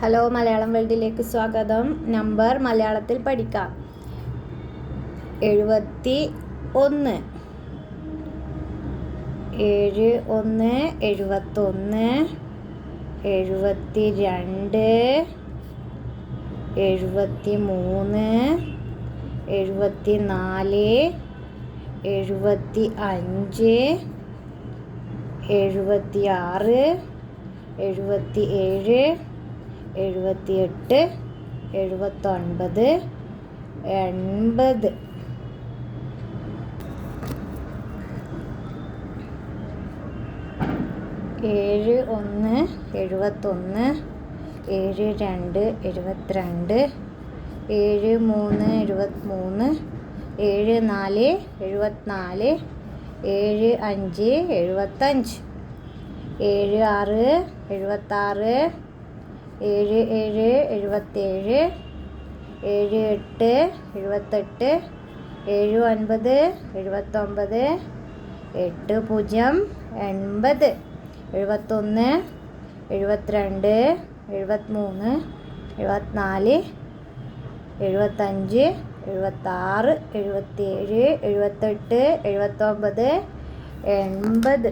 Hello Malayalam വേൾഡിലേക്ക് സ്വാഗതം. Number മലയാളത്തിൽ പഠിക്കാം. എഴുപത്തി ഒന്ന്. ഏഴ് ഒന്ന് എഴുപത്തൊന്ന് എഴുപത്തി രണ്ട് എഴുപത്തി മൂന്ന് എഴുപത്തി നാല് എഴുപത്തി അഞ്ച് എഴുപത്തി ആറ് എഴുപത്തി ഏഴ് എഴുപത്തിയെട്ട് എഴുപത്തൊൻപത് എൺപത്. ഏഴ് ഒന്ന് എഴുപത്തൊന്ന് ഏഴ് രണ്ട് എഴുപത്തിരണ്ട് ഏഴ് മൂന്ന് എഴുപത്തിമൂന്ന് ഏഴ് നാല് എഴുപത്തിനാല് ഏഴ് അഞ്ച് എഴുപത്തഞ്ച്. ഏഴ് ആറ് എഴുപത്താറ് ഏഴ് ഏഴ് എഴുപത്തേഴ് ഏഴ് എട്ട് എഴുപത്തെട്ട് ഏഴ് ഒൻപത് എഴുപത്തൊമ്പത് എട്ട് പൂജ്യം എൺപത് എഴുപത്തൊന്ന് എഴുപത്തിരണ്ട് എഴുപത്തിമൂന്ന് എഴുപത്തിനാല് എഴുപത്തഞ്ച് എഴുപത്താറ് എഴുപത്തേഴ് എഴുപത്തെട്ട് എഴുപത്തൊമ്പത് എൺപത്.